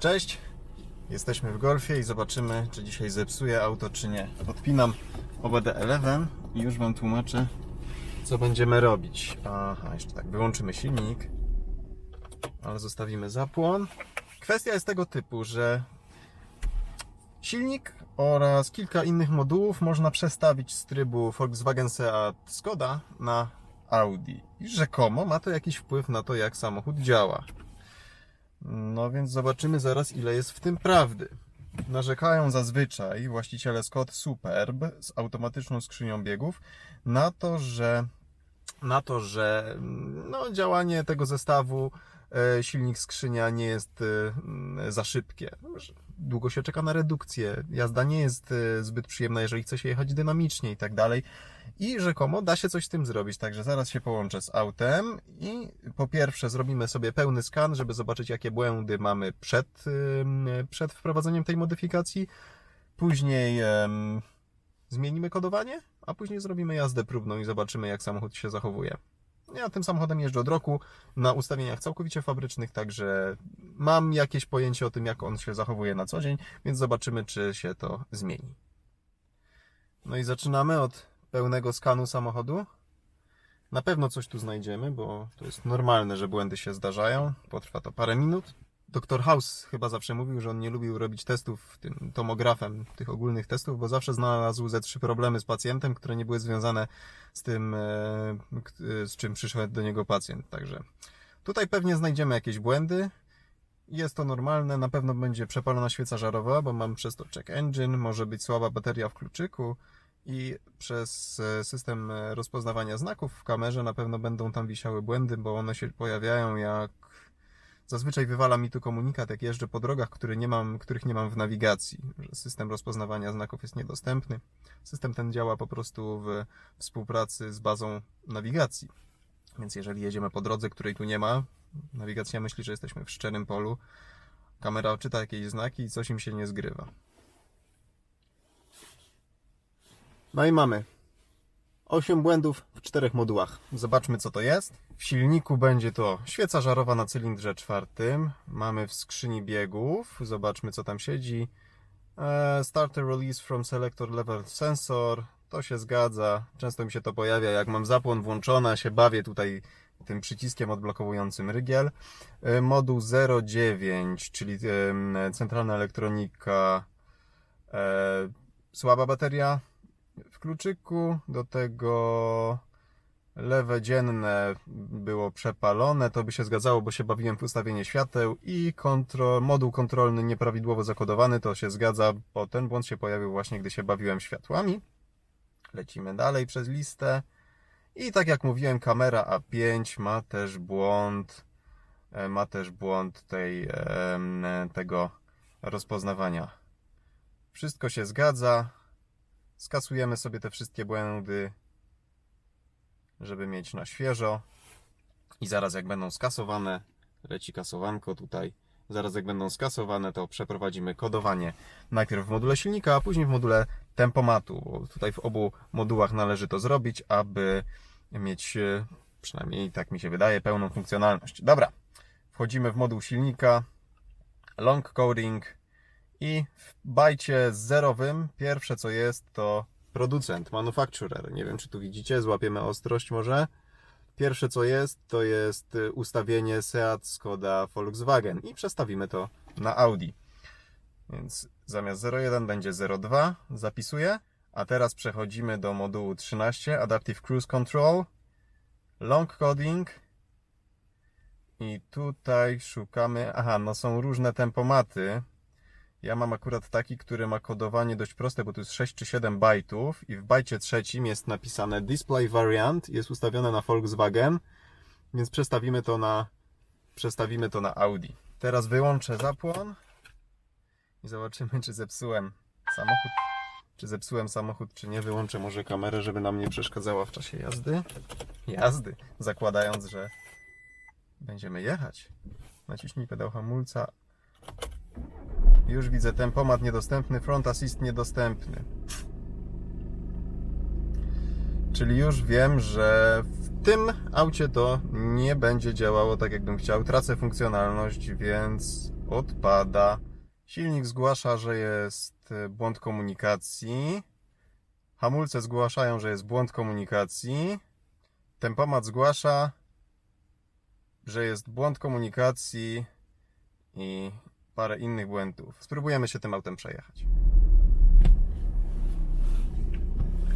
Cześć, jesteśmy w golfie i zobaczymy, czy dzisiaj zepsuje auto, czy nie. Podpinam OBD11 i już Wam tłumaczę, co będziemy robić. Aha, jeszcze tak, wyłączymy silnik, ale zostawimy zapłon. Kwestia jest tego typu, że silnik oraz kilka innych modułów można przestawić z trybu Volkswagen Seat Skoda na Audi. I rzekomo ma to jakiś wpływ na to, jak samochód działa. No więc zobaczymy zaraz, ile jest w tym prawdy. Narzekają zazwyczaj właściciele Scott Superb z automatyczną skrzynią biegów na to, że na to, że no, działanie tego zestawu e, silnik skrzynia nie jest e, za szybkie. Długo się czeka na redukcję. Jazda nie jest e, zbyt przyjemna, jeżeli chce się jechać dynamicznie i tak dalej. I rzekomo da się coś z tym zrobić. Także zaraz się połączę z autem i po pierwsze zrobimy sobie pełny skan, żeby zobaczyć jakie błędy mamy przed, przed wprowadzeniem tej modyfikacji. Później zmienimy kodowanie, a później zrobimy jazdę próbną i zobaczymy jak samochód się zachowuje. Ja tym samochodem jeżdżę od roku na ustawieniach całkowicie fabrycznych, także mam jakieś pojęcie o tym, jak on się zachowuje na co dzień, więc zobaczymy, czy się to zmieni. No i zaczynamy od pełnego skanu samochodu. Na pewno coś tu znajdziemy, bo to jest normalne, że błędy się zdarzają. Potrwa to parę minut. Doktor House chyba zawsze mówił, że on nie lubił robić testów tym tomografem, tych ogólnych testów, bo zawsze znalazł ze trzy problemy z pacjentem, które nie były związane z tym, e, e, z czym przyszedł do niego pacjent. Także tutaj pewnie znajdziemy jakieś błędy. Jest to normalne, na pewno będzie przepalona świeca żarowa, bo mam przez to check engine, może być słaba bateria w kluczyku i przez e, system e, rozpoznawania znaków w kamerze na pewno będą tam wisiały błędy, bo one się pojawiają jak Zazwyczaj wywala mi tu komunikat, jak jeżdżę po drogach, nie mam, których nie mam w nawigacji, że system rozpoznawania znaków jest niedostępny. System ten działa po prostu w współpracy z bazą nawigacji. Więc jeżeli jedziemy po drodze, której tu nie ma, nawigacja myśli, że jesteśmy w szczerym polu, kamera odczyta jakieś znaki i coś im się nie zgrywa. No i mamy 8 błędów w czterech modułach. Zobaczmy co to jest. W silniku będzie to świeca żarowa na cylindrze czwartym. Mamy w skrzyni biegów. Zobaczmy co tam siedzi. E, Starter release from selector level sensor. To się zgadza. Często mi się to pojawia, jak mam zapłon włączony, się bawię tutaj tym przyciskiem odblokowującym rygiel. E, Moduł 09, czyli centralna elektronika. E, Słaba bateria, w kluczyku, do tego lewe dzienne było przepalone, to by się zgadzało, bo się bawiłem w ustawienie świateł i kontro, moduł kontrolny nieprawidłowo zakodowany, to się zgadza, bo ten błąd się pojawił właśnie, gdy się bawiłem światłami. Lecimy dalej przez listę i tak jak mówiłem, kamera A5 ma też błąd, e, ma też błąd tej, tego rozpoznawania. Wszystko się zgadza, skasujemy sobie te wszystkie błędy, żeby mieć na świeżo. I zaraz jak będą skasowane, leci kasowanko tutaj, zaraz jak będą skasowane, to przeprowadzimy kodowanie najpierw w module silnika, a później w module tempomatu, bo tutaj w obu modułach należy to zrobić, aby mieć, e, przynajmniej tak mi się wydaje, pełną funkcjonalność. Dobra, wchodzimy w moduł silnika, long coding, i w bajcie zerowym pierwsze co jest to producent, manufacturer. Nie wiem czy tu widzicie, złapiemy ostrość może. Pierwsze co jest to jest y, ustawienie Seat, Skoda, Volkswagen i przestawimy to na Audi. Więc zamiast 01 będzie 02, zapisuję. A teraz przechodzimy do modułu 13, Adaptive Cruise Control, Long Coding i tutaj szukamy, aha, no są różne tempomaty, ja mam akurat taki, który ma kodowanie dość proste, bo tu jest 6 czy 7 bajtów i w bajcie trzecim jest napisane Display Variant, jest ustawione na Volkswagen, więc przestawimy to na, przestawimy to na Audi. Teraz wyłączę zapłon i zobaczymy, czy zepsułem samochód, czy zepsułem samochód, czy nie. Wyłączę może kamerę, żeby nam nie przeszkadzała w czasie jazdy. Jazdy, zakładając, że będziemy jechać. Naciśnij pedał hamulca, już widzę tempomat niedostępny, front assist niedostępny. Czyli już wiem, że w tym aucie to nie będzie działało tak, jakbym chciał. Tracę funkcjonalność, więc odpada. Silnik zgłasza, że jest e, błąd komunikacji. Hamulce zgłaszają, że jest błąd komunikacji. Tempomat zgłasza, że jest błąd komunikacji i parę innych błędów. Spróbujemy się tym autem przejechać.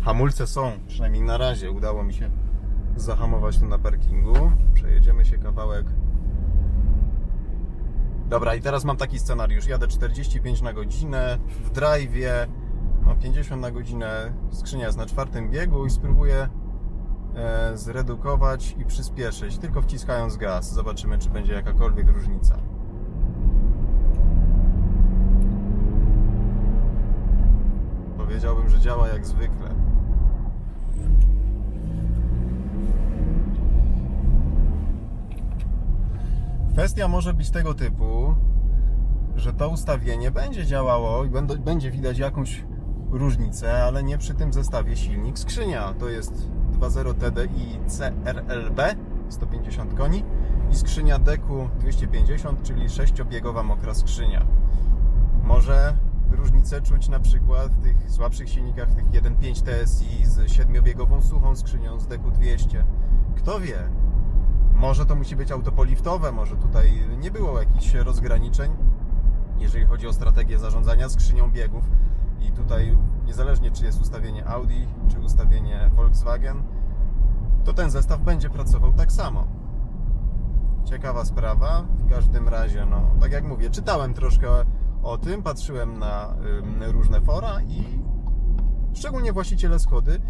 Hamulce są, przynajmniej na razie. Udało mi się zahamować tu na parkingu. Przejedziemy się kawałek. Dobra, i teraz mam taki scenariusz. Jadę 45 na godzinę w drive'ie, no 50 na godzinę, skrzynia jest na czwartym biegu i spróbuję e, zredukować i przyspieszyć, tylko wciskając gaz. Zobaczymy, czy będzie jakakolwiek różnica. Działa jak zwykle. Kwestia może być tego typu, że to ustawienie będzie działało i będzie widać jakąś różnicę, ale nie przy tym zestawie silnik skrzynia. To jest 2.0 TDI CRLB 150 koni i skrzynia DEKU 250, czyli sześciobiegowa mokra skrzynia. Może różnicę czuć na przykład w tych słabszych silnikach, tych 1.5 TSI z siedmiobiegową suchą skrzynią z DEKU 200. Kto wie? Może to musi być auto poliftowe, może tutaj nie było jakichś rozgraniczeń, jeżeli chodzi o strategię zarządzania skrzynią biegów. I tutaj, niezależnie czy jest ustawienie Audi, czy ustawienie Volkswagen, to ten zestaw będzie pracował tak samo. Ciekawa sprawa. W każdym razie, no, tak jak mówię, czytałem troszkę o tym, patrzyłem na różne fora i szczególnie właściciele Skody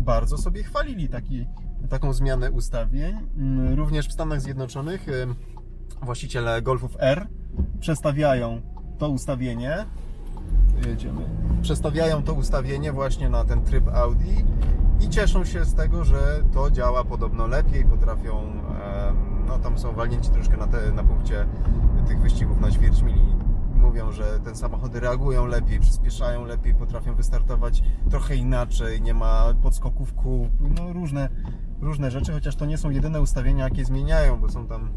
bardzo sobie chwalili taki, taką zmianę ustawień. Również w Stanach Zjednoczonych właściciele Golfów R przestawiają to ustawienie. Jedziemy. Przestawiają to ustawienie właśnie na ten tryb Audi i cieszą się z tego, że to działa podobno lepiej, potrafią, no tam są walnięci troszkę na, te, na punkcie tych wyścigów na ćwierć mili. Mówią, że te samochody reagują lepiej, przyspieszają lepiej, potrafią wystartować trochę inaczej, nie ma podskoków kół, no różne, różne rzeczy, chociaż to nie są jedyne ustawienia, jakie zmieniają, bo są tam,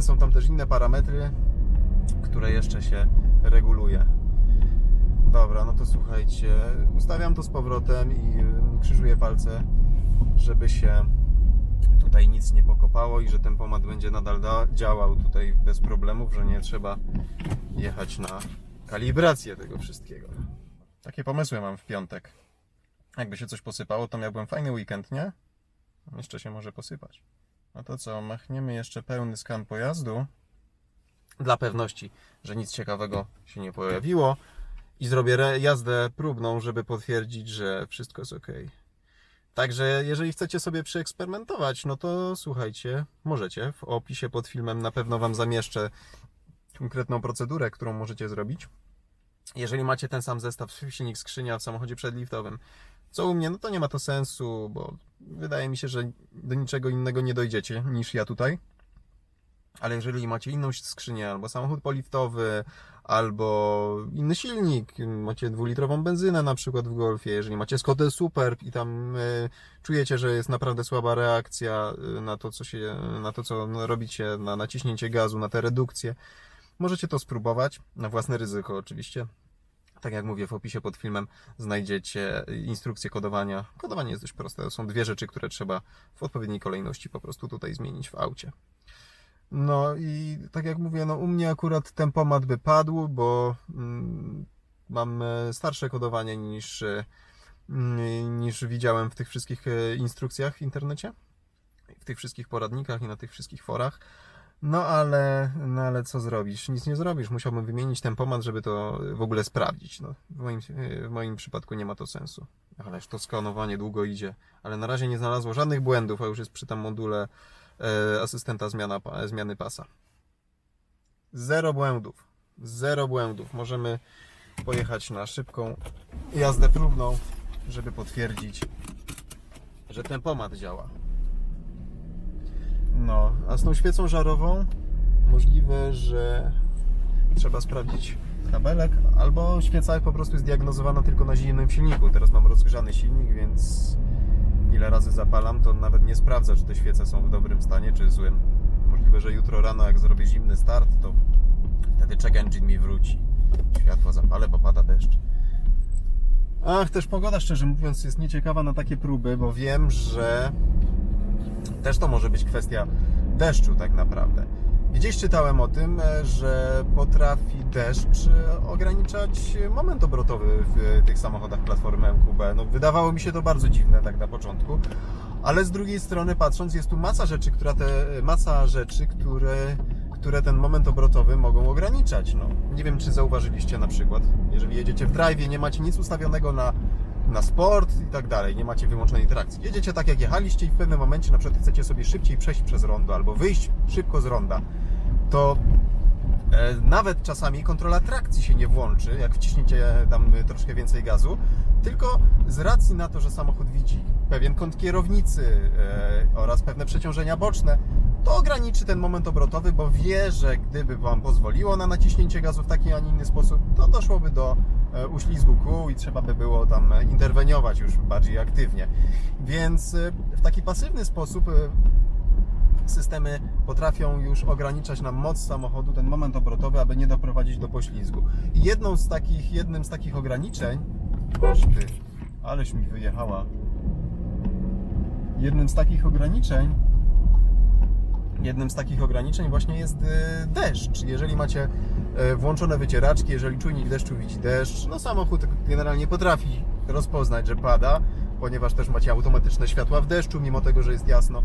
są tam też inne parametry, które jeszcze się reguluje. Dobra, no to słuchajcie, ustawiam to z powrotem i y, krzyżuję palce, żeby się tutaj nic nie pokopało i że ten pomad będzie nadal da- działał tutaj bez problemów, że nie trzeba jechać na kalibrację tego wszystkiego. Takie pomysły mam w piątek. Jakby się coś posypało, to miałbym fajny weekend, nie? Jeszcze się może posypać. No to co, machniemy jeszcze pełny skan pojazdu dla pewności, że nic ciekawego się nie pojawiło i zrobię jazdę próbną, żeby potwierdzić, że wszystko jest ok. Także jeżeli chcecie sobie przeeksperymentować, no to słuchajcie, możecie. W opisie pod filmem na pewno Wam zamieszczę konkretną procedurę, którą możecie zrobić. Jeżeli macie ten sam zestaw silnik skrzynia w samochodzie przedliftowym, co u mnie, no to nie ma to sensu, bo wydaje mi się, że do niczego innego nie dojdziecie niż ja tutaj. Ale jeżeli macie inną skrzynię, albo samochód poliftowy, albo inny silnik, macie dwulitrową benzynę na przykład w Golfie, jeżeli macie Skodę Superb i tam y, czujecie, że jest naprawdę słaba reakcja y, na to, co się, na to, co robicie, na naciśnięcie gazu, na te redukcje, możecie to spróbować, na własne ryzyko oczywiście. Tak jak mówię, w opisie pod filmem znajdziecie instrukcję kodowania. Kodowanie jest dość proste. Są dwie rzeczy, które trzeba w odpowiedniej kolejności po prostu tutaj zmienić w aucie. No i tak jak mówię, no u mnie akurat tempomat by padł, bo mm, mam e, starsze kodowanie niż, e, mm, niż widziałem w tych wszystkich e, instrukcjach w internecie, w tych wszystkich poradnikach i na tych wszystkich forach. No ale, no ale co zrobisz? Nic nie zrobisz. Musiałbym wymienić tempomat, żeby to w ogóle sprawdzić. No, w, moim, w moim przypadku nie ma to sensu. Ależ to skanowanie długo idzie. Ale na razie nie znalazło żadnych błędów, a już jest przy tam module e, asystenta zmiana, zmiany pasa. Zero błędów. Zero błędów. Możemy pojechać na szybką jazdę próbną, żeby potwierdzić, że tempomat działa. No, a z tą świecą żarową możliwe, że trzeba sprawdzić kabelek, albo świeca po prostu jest diagnozowana tylko na zimnym silniku. Teraz mam rozgrzany silnik, więc ile razy zapalam, to nawet nie sprawdza, czy te świece są w dobrym stanie, czy złym. Możliwe, że jutro rano, jak zrobię zimny start, to wtedy check engine mi wróci. Światło zapalę, bo pada deszcz. Ach, też pogoda, szczerze mówiąc, jest nieciekawa na takie próby, bo wiem, że też to może być kwestia deszczu tak naprawdę. Gdzieś czytałem o tym, e, że potrafi deszcz e, ograniczać moment obrotowy w e, tych samochodach platformy MQB. No, wydawało mi się to bardzo dziwne tak na początku, ale z drugiej strony patrząc jest tu masa rzeczy, która te, masa rzeczy, które, które ten moment obrotowy mogą ograniczać. No, nie wiem, czy zauważyliście na przykład, jeżeli jedziecie w drive, nie macie nic ustawionego na, na sport i tak dalej, nie macie wyłączonej trakcji. Jedziecie tak jak jechaliście i w pewnym momencie na przykład chcecie sobie szybciej przejść przez rondo albo wyjść szybko z ronda, to nawet czasami kontrola trakcji się nie włączy, jak wciśniecie tam troszkę więcej gazu, tylko z racji na to, że samochód widzi pewien kąt kierownicy e, oraz pewne przeciążenia boczne, to ograniczy ten moment obrotowy, bo wie, że gdyby Wam pozwoliło na naciśnięcie gazu w taki, a nie inny sposób, to doszłoby do e, uślizgu kół i trzeba by było tam e, interweniować już bardziej aktywnie. Więc e, w taki pasywny sposób e, systemy potrafią już ograniczać nam moc samochodu, ten moment obrotowy, aby nie doprowadzić do poślizgu. I jedną z takich, jednym z takich ograniczeń, boż ty, aleś mi wyjechała. Jednym z takich ograniczeń jednym z takich ograniczeń właśnie jest e, deszcz. Jeżeli macie e, włączone wycieraczki, jeżeli czujnik deszczu widzi deszcz, no samochód generalnie potrafi rozpoznać, że pada, ponieważ też macie automatyczne światła w deszczu, mimo tego, że jest jasno,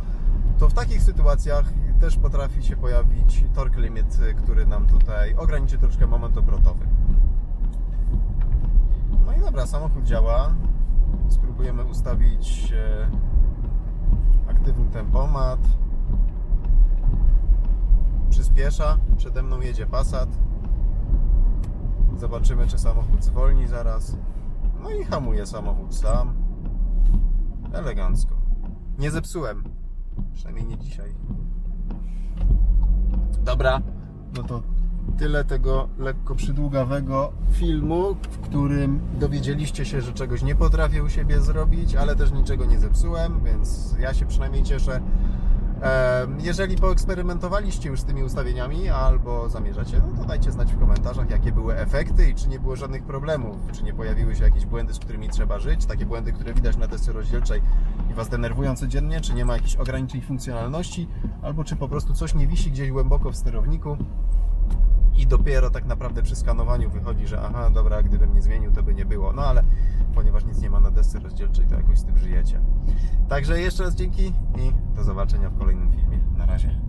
to w takich sytuacjach też potrafi się pojawić torque limit, który nam tutaj ograniczy troszkę moment obrotowy. No i dobra, samochód działa. Spróbujemy ustawić e, aktywny tempomat przyspiesza, przede mną jedzie Passat. Zobaczymy, czy samochód zwolni zaraz. No i hamuje samochód sam. Elegancko. Nie zepsułem. Przynajmniej nie dzisiaj. Dobra, no to tyle tego lekko przydługawego filmu, w którym dowiedzieliście się, że czegoś nie potrafię u siebie zrobić, ale też niczego nie zepsułem, więc ja się przynajmniej cieszę. Jeżeli poeksperymentowaliście już z tymi ustawieniami albo zamierzacie, no to dajcie znać w komentarzach, jakie były efekty i czy nie było żadnych problemów, czy nie pojawiły się jakieś błędy, z którymi trzeba żyć, takie błędy, które widać na desce rozdzielczej i Was denerwują codziennie, czy nie ma jakichś ograniczeń funkcjonalności, albo czy po prostu coś nie wisi gdzieś głęboko w sterowniku i dopiero tak naprawdę przy skanowaniu wychodzi, że aha, dobra, gdybym nie zmienił, to by nie było. No ale ponieważ nic nie ma na desce rozdzielczej, to jakoś z tym żyjecie. Także jeszcze raz dzięki i do zobaczenia w kolejnym filmie. Na razie.